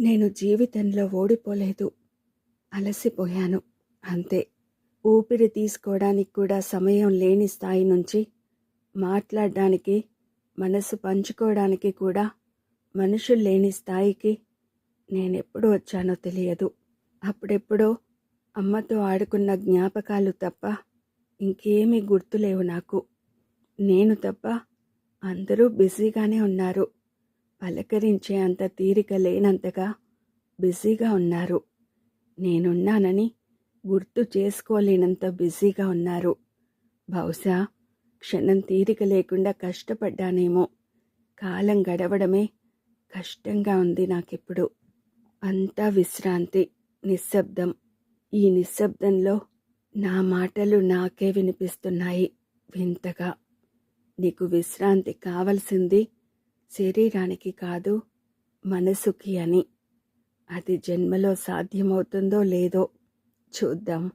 నేను జీవితంలో ఓడిపోలేదు. అలసిపోయాను. అంతే. ఊపిరి తీసుకోవడానికి కూడా సమయం లేని స్థాయి నుంచి మాట్లాడడానికి మనసు పంచుకోవడానికి కూడా మనుషులు లేని స్థాయికి నేనెప్పుడు వచ్చానో తెలియదు. అప్పుడెప్పుడో అమ్మతో ఆడుకున్న జ్ఞాపకాలు తప్ప ఇంకేమీ గుర్తులేవు నాకు. నేను తప్ప అందరూ బిజీగానే ఉన్నారు. పలకరించే అంత తీరిక లేనంతగా బిజీగా ఉన్నారు. నేనున్నానని గుర్తు చేసుకోలేనంత బిజీగా ఉన్నారు. బహుశా క్షణం తీరిక లేకుండా కష్టపడ్డానేమో. కాలం గడవడమే కష్టంగా ఉంది నాకిప్పుడు. అంతా విశ్రాంతి నిశ్శబ్దం. ఈ నిశ్శబ్దంలో నా మాటలు నాకే వినిపిస్తున్నాయి వింతగా. నీకు విశ్రాంతి కావలసింది శరీరానికి కాదు మనసుకి అని. అది జన్మలో సాధ్యమవుతుందో లేదో చూద్దాం.